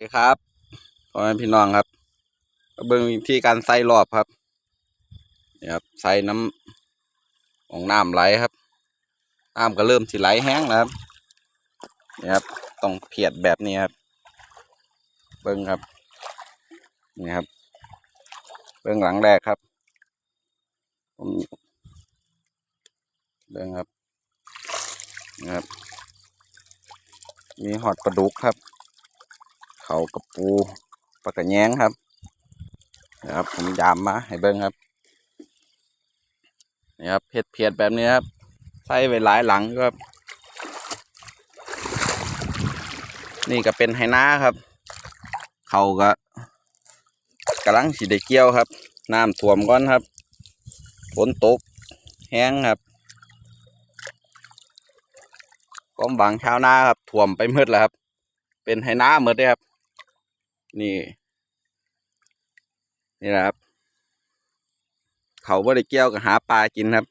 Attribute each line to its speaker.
Speaker 1: สวัสดีครับพ่อแม่พี่น้องครับเบิ่งวิธีการใส่รอบครับนี่ครับใส่น้ำของน้ำไหลครับน้ำก็เริ่มสิไหลแห้งแล้วครับนี่ครับต้องเพียดแบบนี้ครับ เบิ่งครับนี่ครับ เบิ่งหลังแรกครับผมเบิ่งครับนี่ครับ มีหอดปลาดุกครับ เขากระปูปลากระแยงครับนะครับผมยามมาให้เบิ้งครับนี่ครับเผ็ดเพียดแบบนี้ครับใส่ไว้หลายหลังครับ นี่ก็เป็นไหนาครับ เขาก็กำลังสีได้เกี่ยวครับน้ำท่วมก่อนครับฝนตกแห้งครับความหวังชาวนาครับท่วมไปหมืดแล้วครับ เป็นไหนาหมดเลยครับ นี่ นี่แหละครับ เขาบ่ได้เกี่ยวกับหาปลากินครับ